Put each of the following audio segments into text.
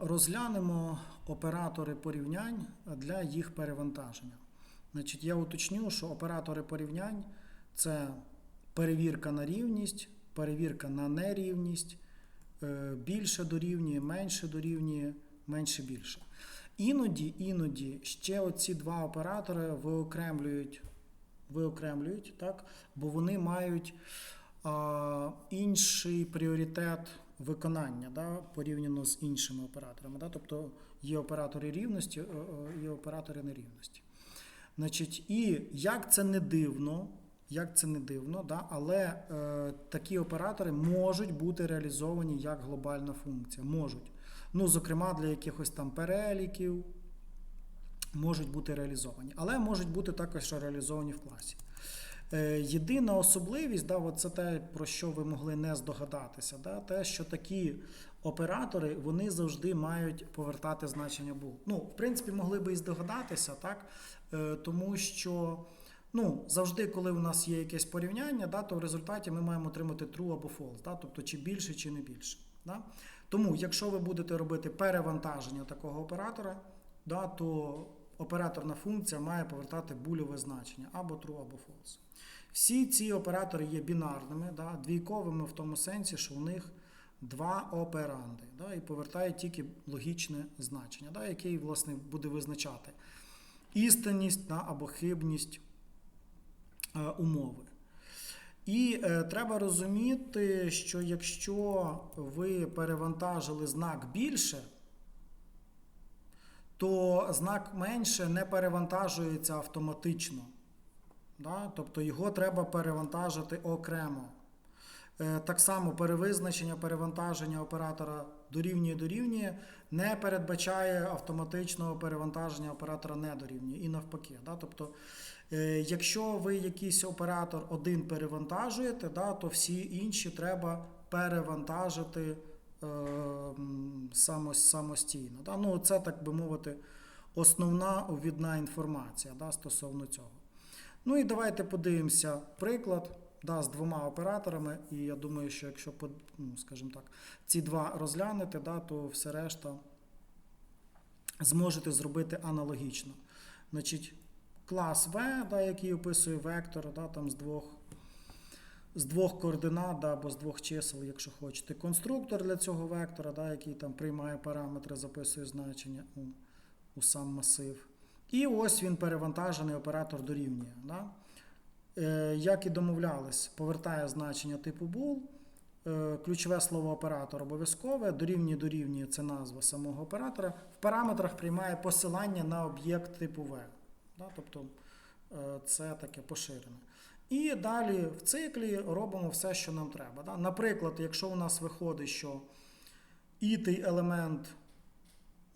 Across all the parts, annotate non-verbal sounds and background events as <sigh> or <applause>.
Розглянемо оператори порівнянь для їх перевантаження. Значить, я уточню, що оператори порівнянь це перевірка на рівність, перевірка на нерівність, е, більше дорівнює, менше дорівнює, менше більше. Іноді, іноді ще оці два оператори виокремлюють, виокремлюють так, бо вони мають а, інший пріоритет виконання да, порівняно з іншими операторами. Да? Тобто є оператори рівності, е, е, є оператори нерівності. Значить, і як це не дивно, як це не дивно, да, але е, такі оператори можуть бути реалізовані як глобальна функція. Можуть. Ну, зокрема, для якихось там переліків можуть бути реалізовані, але можуть бути також реалізовані в класі. Е, Єдина особливість, да, це те, про що ви могли не здогадатися, да, те, що такі оператори вони завжди мають повертати значення bool. Ну, в принципі, могли би і здогадатися, так, е, тому що ну, завжди, коли у нас є якесь порівняння, да, то в результаті ми маємо отримати true або false, да, тобто чи більше, чи не більше. Да. Тому, якщо ви будете робити перевантаження такого оператора, да, то операторна функція має повертати бульове значення або true, або false. Всі ці оператори є бінарними, да, двійковими в тому сенсі, що у них два операнди, да, і повертають тільки логічне значення, да, який власне буде визначати істинність да, або хибність е, умови. І е, треба розуміти, що якщо ви перевантажили знак більше, то знак менше не перевантажується автоматично. Да? Тобто його треба перевантажити окремо. Е, Так само перевизначення перевантаження оператора дорівнює дорівнює, не передбачає автоматичного перевантаження оператора не дорівнює і навпаки. Да? Тобто, е, якщо ви якийсь оператор один перевантажуєте, да, то всі інші треба перевантажити самостійно. Да? Ну, це, так би мовити, основна увідна інформація да, стосовно цього. Ну і давайте подивимося приклад да, з двома операторами. І я думаю, що якщо ну, скажімо так, ці два розглянете, да, то все решта зможете зробити аналогічно. Значить, клас V, да, який описує вектор, да, там з двох. З двох координат або з двох чисел, якщо хочете. Конструктор для цього вектора, да, який там приймає параметри, записує значення у, у сам масив. І ось він перевантажений оператор дорівнює. Да? Е, як і домовлялись, повертає значення типу bool. Е, ключове слово оператор обов'язкове, дорівнює дорівнює це назва самого оператора. В параметрах приймає посилання на об'єкт типу V. Да? Тобто е, це таке поширене. І далі в циклі робимо все, що нам треба. Да? Наприклад, якщо у нас виходить, що ітий елемент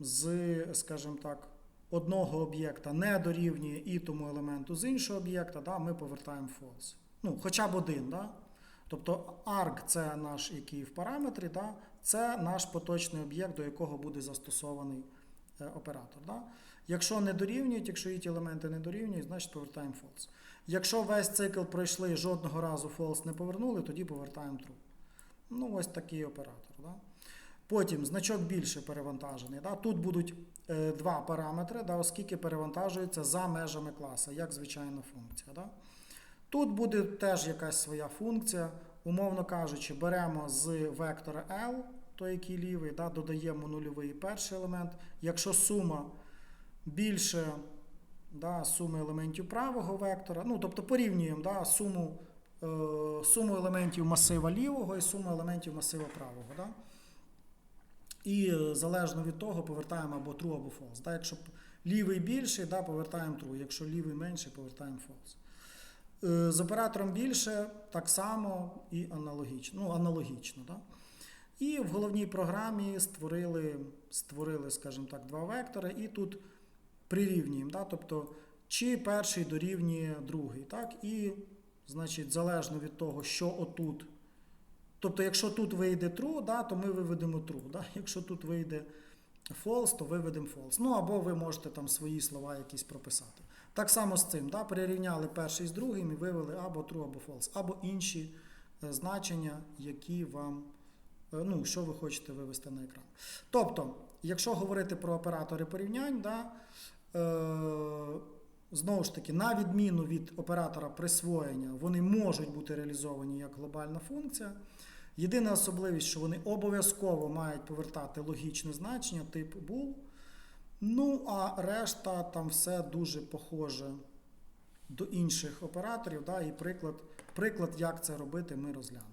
з, скажімо так, одного об'єкта не дорівнює ітому елементу з іншого об'єкта, да, ми повертаємо false. Ну, хоча б один. Да? Тобто arg це наш, який в параметрі, да? це наш поточний об'єкт, до якого буде застосований е, оператор. Да? Якщо не дорівнюють, якщо іті елементи не дорівнюють, значить повертаємо false. Якщо весь цикл пройшли, жодного разу false не повернули, тоді повертаємо true. Ну, ось такий оператор. Да? Потім значок більше перевантажений. Да? Тут будуть е, два параметри, да, оскільки перевантажується за межами класа, як звичайна функція. Да? Тут буде теж якась своя функція. Умовно кажучи, беремо з вектора L, той який лівий, да, додаємо нульовий перший елемент. Якщо сума більше да, суми елементів правого вектора, ну тобто порівнюємо да, суму, е, суму елементів масива лівого і суму елементів масива правого. Да? І е, залежно від того повертаємо або true, або false. Да? Якщо лівий більший, да, повертаємо true. Якщо лівий менший, повертаємо false. Е, З оператором більше так само і аналогічно. Ну, аналогічно да? І в головній програмі створили, створили, скажімо так, два вектори, і тут прирівнюємо. Да? Тобто, чи перший дорівнює другий. Так? І, значить, залежно від того, що отут. Тобто, якщо тут вийде true, да, то ми виведемо true. Да? <laughs> Якщо тут вийде false, то виведемо false. Ну або ви можете там свої слова якісь прописати. Так само з цим. Да? Прирівняли перший з другим і вивели або true, або false, або інші е, значення, які вам, е, ну, що ви хочете вивести на екран. Тобто, якщо говорити про оператори порівнянь, да, знову ж таки, на відміну від оператора присвоєння, вони можуть бути реалізовані як глобальна функція. Єдина особливість, що вони обов'язково мають повертати логічне значення, тип bool. Ну, а решта там все дуже похоже до інших операторів. Да, і приклад, приклад, як це робити, ми розглянемо.